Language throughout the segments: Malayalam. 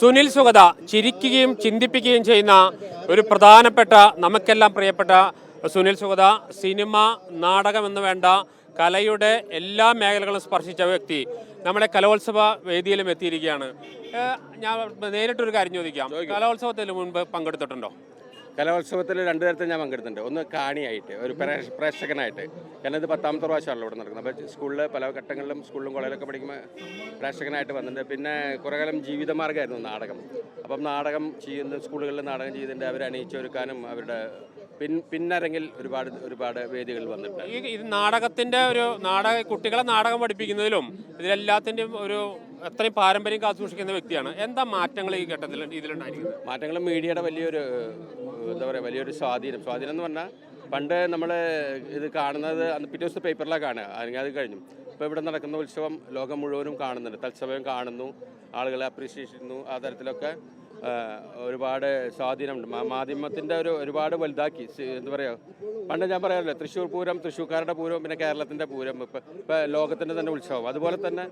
സുനിൽ സുഗത ചിരിക്കുകയും ചിന്തിപ്പിക്കുകയും ചെയ്യുന്ന ഒരു പ്രധാനപ്പെട്ട നമുക്കെല്ലാം പ്രിയപ്പെട്ട സുനിൽ സുഗത സിനിമ നാടകം എന്ന് വേണ്ട കലയുടെ എല്ലാ മേഖലകളും സ്പർശിച്ച വ്യക്തി നമ്മുടെ കലോത്സവ വേദിയിലും എത്തിയിരിക്കുകയാണ്. ഞാൻ നേരിട്ടൊരു കാര്യം ചോദിക്കാം. കലോത്സവത്തിന് മുൻപ് പങ്കെടുത്തിട്ടുണ്ടോ? കലോത്സവത്തിൽ രണ്ടു തരത്തിൽ ഞാൻ പങ്കെടുത്തിട്ടുണ്ട്. ഒന്ന് കാണിയായിട്ട് ഒരു പ്രേക്ഷ- പ്രേക്ഷകനായിട്ട്. കാരണം ഇത് പത്താമത്തെ പ്രാവശ്യമാണല്ലോ ഇവിടെ നടക്കുന്നത്. അപ്പോൾ സ്കൂളിൽ പല ഘട്ടങ്ങളിലും സ്കൂളിലും കോളേജിലൊക്കെ പഠിക്കുമ്പോൾ പ്രേക്ഷകനായിട്ട് വന്നിട്ടുണ്ട്. പിന്നെ കുറേ കാലം ജീവിതമാർഗമായിരുന്നു നാടകം. അപ്പം നാടകം ചെയ്യുന്ന സ്കൂളുകളിൽ നാടകം ചെയ്തിട്ടുണ്ട്. അവരെ അണിയിച്ചൊരുക്കാനും അവരുടെ പിൻ പിന്നരങ്ങിൽ ഒരുപാട് ഒരുപാട് വേദികളിൽ വന്നിട്ടുണ്ട്. ഈ ഇത് നാടകത്തിന്റെ ഒരു നാടക കുട്ടികളെ നാടകം പഠിപ്പിക്കുന്നതിലും ഇതിലെല്ലാത്തിന്റെയും ഒരു അത്രയും പാരമ്പര്യം കാത്തുസൂക്ഷിക്കുന്ന വ്യക്തിയാണ്. എന്താ മാറ്റങ്ങൾ ഈ ഘട്ടത്തിൽ ഇതിലുണ്ടായിരിക്കുന്നത്? മാറ്റങ്ങൾ മീഡിയയുടെ വലിയൊരു എന്താ പറയുക വലിയൊരു സ്വാധീനം. സ്വാധീനം എന്ന് പറഞ്ഞാൽ പണ്ട് നമ്മൾ ഇത് കാണുന്നത് അന്ന് പിറ്റേ ദിവസത്തെ പേപ്പറിലാണ് കാണുക. അല്ലെങ്കിൽ അത് കഴിഞ്ഞു. ഇപ്പോൾ ഇവിടെ നടക്കുന്ന ഉത്സവം ലോകം മുഴുവനും കാണുന്നുണ്ട്. തത്സമയം കാണുന്നു. ആളുകളെ അപ്രീഷിയേറ്റ് ചെയ്യുന്നു. ആ തരത്തിലൊക്കെ ഒരുപാട് സ്വാധീനമുണ്ട്. മാധ്യമത്തിന്റെ ഒരു ഒരുപാട് വലുതാക്കി. എന്ന് എന്താ പറയുക പണ്ട് ഞാൻ പറയാറില്ല തൃശ്ശൂർ പൂരം തൃശ്ശൂർക്കാരുടെ പൂരം പിന്നെ കേരളത്തിന്റെ പൂരം ഇപ്പം ഇപ്പം ലോകത്തിന്റെ തന്നെ ഉത്സവം. അതുപോലെ തന്നെ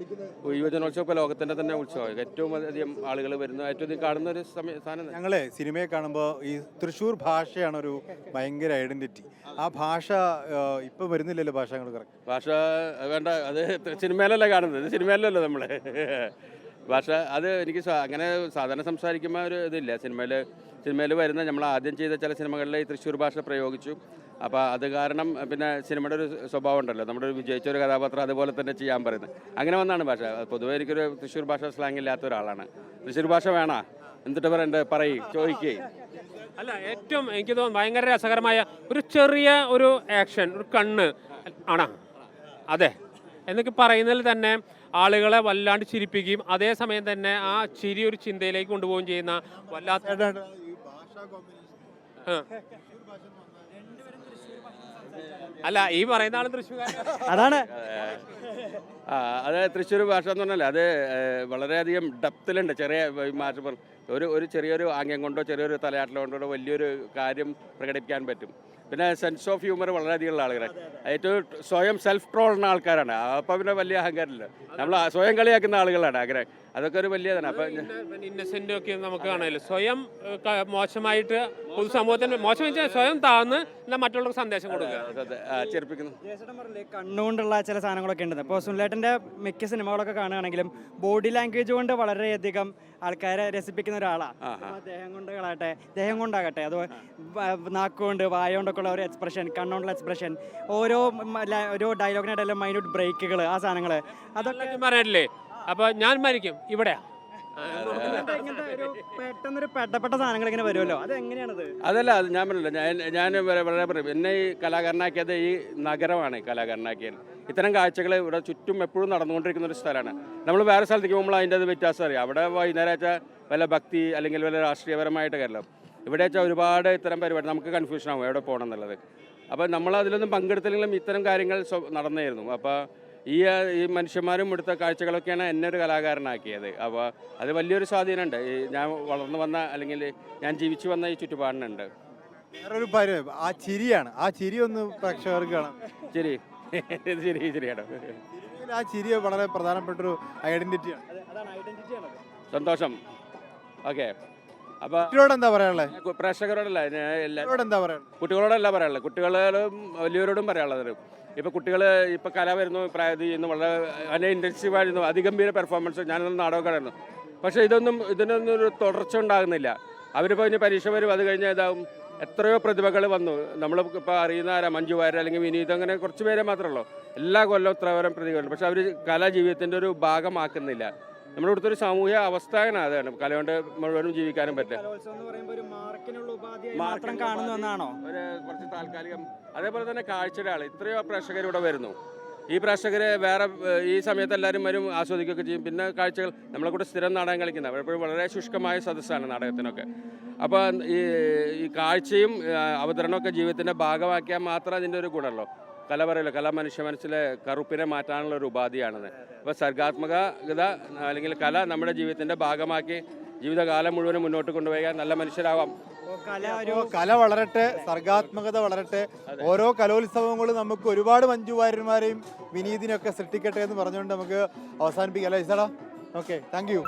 യുവജനോത്സവം ഇപ്പോൾ ലോകത്തിന്റെ തന്നെ ഉത്സവം. ഏറ്റവും അധികം ആളുകൾ വരുന്ന ഏറ്റവും അധികം കാണുന്ന ഒരു സമയ സാധനം ഞങ്ങളെ സിനിമയെ കാണുമ്പോൾ ഈ തൃശ്ശൂർ ഭാഷയാണ് ഒരു ഭയങ്കര ഐഡന്റിറ്റി. ആ ഭാഷ ഇപ്പം വരുന്നില്ലല്ലോ ഭാഷ കറക്റ്റ്. ഭാഷ വേണ്ട അത് സിനിമയിലല്ലേ കാണുന്നത്. സിനിമയിലല്ലോ നമ്മൾ ഭാഷ അത് എനിക്ക് അങ്ങനെ സാധാരണ സംസാരിക്കുമ്പോൾ ഒരു ഇതില്ല. സിനിമയിൽ സിനിമയിൽ വരുന്ന നമ്മൾ ആദ്യം ചെയ്ത ചില സിനിമകളിൽ ഈ തൃശ്ശൂർ ഭാഷ പ്രയോഗിച്ചു. അപ്പോൾ അത് കാരണം പിന്നെ സിനിമയുടെ ഒരു സ്വഭാവം ഉണ്ടല്ലോ. നമ്മുടെ ഒരു വിജയിച്ച ഒരു കഥാപാത്രം അതുപോലെ തന്നെ ചെയ്യാൻ പറയുന്നത്. അങ്ങനെ വന്നാണ് ഭാഷ പൊതുവേ എനിക്കൊരു തൃശ്ശൂർ ഭാഷ സ്ലാങ് ഇല്ലാത്ത ഒരാളാണ്. തൃശ്ശൂർ ഭാഷ വേണോ? എന്നിട്ട് പറയണ്ടേ പറയും ചോദിക്കേ. അല്ല ഏറ്റവും എനിക്ക് തോന്നുന്നു ഭയങ്കര രസകരമായ ഒരു ചെറിയ ഒരു ആക്ഷൻ ഒരു കണ്ണ്. ആണ്? അതെ. എന്നൊക്കെ പറയുന്നതിൽ തന്നെ ആളുകളെ വല്ലാണ്ട് ചിരിപ്പിക്കുകയും അതേസമയം തന്നെ ആ ചിരി ഒരു ചിന്തയിലേക്ക് കൊണ്ടുപോവുകയും ചെയ്യുന്ന വല്ലാത്ത. അല്ല ഈ പറയുന്ന ആൾ തൃശ്ശൂർ അതാണ്. അത് തൃശ്ശൂർ ഭാഷ എന്ന് പറഞ്ഞാൽ അത് വളരെയധികം ഡെപ്തിലുണ്ട്. ചെറിയ മാറ്റം പറഞ്ഞു ഒരു ഒരു ചെറിയൊരു ആംഗ്യം കൊണ്ടോ ചെറിയൊരു തലയാട്ടിലോ കൊണ്ടോ വലിയൊരു കാര്യം പ്രകടിപ്പിക്കാൻ പറ്റും. പിന്നെ സെൻസ് ഓഫ് ഹ്യൂമർ വളരെയധികം ഉള്ള ആളുകളെ ഏറ്റവും സ്വയം സെൽഫ് ട്രോളുന്ന ആൾക്കാരാണ്. അപ്പോൾ പിന്നെ വലിയ അഹങ്കാരമില്ല. നമ്മൾ സ്വയം കളിയാക്കുന്ന ആളുകളാണ്. അങ്ങനെ അതൊക്കെ ഒരു വലിയതാണ് അപ്പം ഇന്നസെന്റ് ഒക്കെ നമുക്ക് കാണാമല്ലോ സ്വയം മോശമായിട്ട് പൊതുസമൂഹത്തിന് മോശം വെച്ചാൽ സ്വയം താന്ന് എന്നാൽ മറ്റുള്ളവർക്ക് സന്ദേശം കൊടുക്കുക. ചെറുപ്പിക്കുന്നു. കണ്ണുകൊണ്ടുള്ള ചില സാധനങ്ങളൊക്കെ ഉണ്ട് ഇപ്പോൾ സുനിലേട്ടന്റെ മിക്ക സിനിമകളൊക്കെ കാണുകയാണെങ്കിലും ബോഡി ലാംഗ്വേജ് കൊണ്ട് വളരെയധികം ആൾക്കാരെ രസിപ്പിക്കുന്ന ഒരാളാണ് ദേഹം കൊണ്ടുകളാകട്ടെ ദേഹം കൊണ്ടാകട്ടെ അത് നാക്കുകൊണ്ട് വായ കൊണ്ടൊക്കെ ഉള്ള ഒരു എക്സ്പ്രഷൻ കണ്ണുകൊണ്ടുള്ള എക്സ്പ്രഷൻ ഓരോ ഓരോ ഡയലോഗിനായിട്ടെല്ലാം മൈന്യൂട്ട് ബ്രേക്കുകൾ ആ സാധനങ്ങൾ അതൊക്കെ പറയാനില്ലേ അപ്പൊ ഞാൻ മരിക്കും. ഇവിടെയാ. പെട്ടെന്നൊരു പെട്ടപ്പെട്ട സാധനങ്ങൾ ഇങ്ങനെ വരുമല്ലോ. അത് എങ്ങനെയാണത് അതല്ല അത് ഞാൻ പറഞ്ഞില്ല ഞാൻ ഞാൻ വളരെ വളരെ പറയും. എന്നെ ഈ കലാകാരനാക്കിയത് ഈ നഗരമാണ് ഈ കലാകാരനാക്കിയത്. ഇത്തരം കാഴ്ചകൾ ഇവിടെ ചുറ്റും എപ്പോഴും നടന്നുകൊണ്ടിരിക്കുന്ന ഒരു സ്ഥലമാണ്. നമ്മൾ വേറെ സ്ഥലത്തേക്ക് പോകുമ്പോൾ അതിന്റെ അത് വ്യത്യാസം അറിയാം. അവിടെ വൈകുന്നേരം വെച്ചാൽ വല്ല ഭക്തി അല്ലെങ്കിൽ വല്ല രാഷ്ട്രീയപരമായിട്ട് കാര്യമല്ലോ ഇവിടെ വെച്ചാൽ ഒരുപാട് ഇത്തരം പരിപാടി നമുക്ക് കൺഫ്യൂഷൻ ആവും എവിടെ പോകണം എന്നുള്ളത്. അപ്പോൾ നമ്മൾ അതിലൊന്നും പങ്കെടുത്തില്ലെങ്കിലും ഇത്തരം കാര്യങ്ങൾ നടന്നായിരുന്നു. അപ്പോൾ ഈ ഈ മനുഷ്യന്മാരും ഇവിടുത്തെ കാഴ്ചകളൊക്കെയാണ് എന്നെ ഒരു കലാകാരനാക്കിയത്. അപ്പോൾ അത് വലിയൊരു സ്വാധീനമുണ്ട്. ഈ ഞാൻ വളർന്നു വന്ന അല്ലെങ്കിൽ ഞാൻ ജീവിച്ചു വന്ന ഈ ചുറ്റുപാടിനുണ്ട്. വേറൊരു പരി- ആ ചിരിയാണ്. ആ ചിരി ഒന്ന് പ്രേക്ഷകർക്ക് കാണാം. ശരി ഇത് ശരി ശരിയാണ് ആ ചിരി വളരെ പ്രധാനപ്പെട്ട ഒരു ഐഡന്റിറ്റിയാണ് സന്തോഷം. ഓക്കെ. അപ്പോൾ കുട്ടികളോട് എന്താ പറയാനുള്ളത് പ്രേക്ഷകരോടല്ല ഞാൻ എല്ലാ എന്താ പറയാനുള്ളത് കുട്ടികളോടല്ല പറയാനുള്ളത് കുട്ടികളോടും വലിയവരോടും പറയാനുള്ളത് ഇപ്പോൾ കുട്ടികൾ ഇപ്പോൾ കല വരുന്നു പ്രായത് ഇന്ന് വളരെ അതിനെ ഇന്റൻസീവായിരുന്നു അതിഗംഭീര പെർഫോമൻസ് ഞാനൊന്ന് നാടകക്കാരായിരുന്നു പക്ഷേ ഇതൊന്നും ഇതിനൊന്നും ഒരു തുടർച്ച ഉണ്ടാകുന്നില്ല. അവരിപ്പോൾ ഇനി പരീക്ഷ വരും അത് കഴിഞ്ഞാൽ ഇതാവും. എത്രയോ പ്രതിഭകൾ വന്നു. നമ്മൾ ഇപ്പോൾ അറിയുന്ന ആരാ? മഞ്ജു വാര്യർ അല്ലെങ്കിൽ വിനീത് അങ്ങനെ കുറച്ച് പേരെ മാത്രമേ ഉള്ളൂ. എല്ലാ കൊല്ലവും ഇത്രവരം പ്രതിഭകൾ പക്ഷെ അവർ കലാജീവിതത്തിന്റെ ഒരു ഭാഗമാക്കുന്നില്ല. നമ്മുടെ ഇവിടുത്തെ ഒരു സാമൂഹ്യ അവസ്ഥയാണ് അതാണ് കല കൊണ്ട് മുഴുവനും ജീവിക്കാനും പറ്റുക ഒരു കുറച്ച് താൽക്കാലികം. അതേപോലെ തന്നെ കാഴ്ചയുടെ ആൾ ഇത്രയോ പ്രേക്ഷകർ ഇവിടെ വരുന്നു. ഈ പ്രേക്ഷകരെ വേറെ ഈ സമയത്ത് എല്ലാവരും വരും ആസ്വദിക്കുകയൊക്കെ ചെയ്യും. പിന്നെ കാഴ്ചകൾ നമ്മളെ കൂടെ സ്ഥിരം നാടകം കളിക്കുന്ന എപ്പോഴും വളരെ ശുഷ്കമായ സദസ്സാണ് നാടകത്തിനൊക്കെ. അപ്പോൾ ഈ ഈ കാഴ്ചയും അവതരണമൊക്കെ ജീവിതത്തിന്റെ ഭാഗമാക്കിയാൽ മാത്രമേ അതിന്റെ ഒരു ഗുണമല്ലോ കല പറയല്ലോ കല മനുഷ്യ മനസ്സിലെ കറുപ്പിനെ മാറ്റാനുള്ള ഒരു ഉപാധിയാണെന്ന് അപ്പോൾ സർഗാത്മകത അല്ലെങ്കിൽ കല നമ്മുടെ ജീവിതത്തിന്റെ ഭാഗമാക്കി ജീവിതകാലം മുഴുവനും മുന്നോട്ട് കൊണ്ടുപോയാൽ നല്ല മനുഷ്യരാവാം. കല ഒരു കല വളരട്ടെ സർഗാത്മകത വളരട്ടെ ഓരോ കലോത്സവങ്ങളും നമുക്ക് ഒരുപാട് മഞ്ജുവാര്യന്മാരെയും വിനീതിനെയൊക്കെ സൃഷ്ടിക്കട്ടെ എന്ന് പറഞ്ഞുകൊണ്ട് നമുക്ക് അവസാനിപ്പിക്കാം അല്ലേ? ഇസാടാ ഓക്കെ താങ്ക് യു.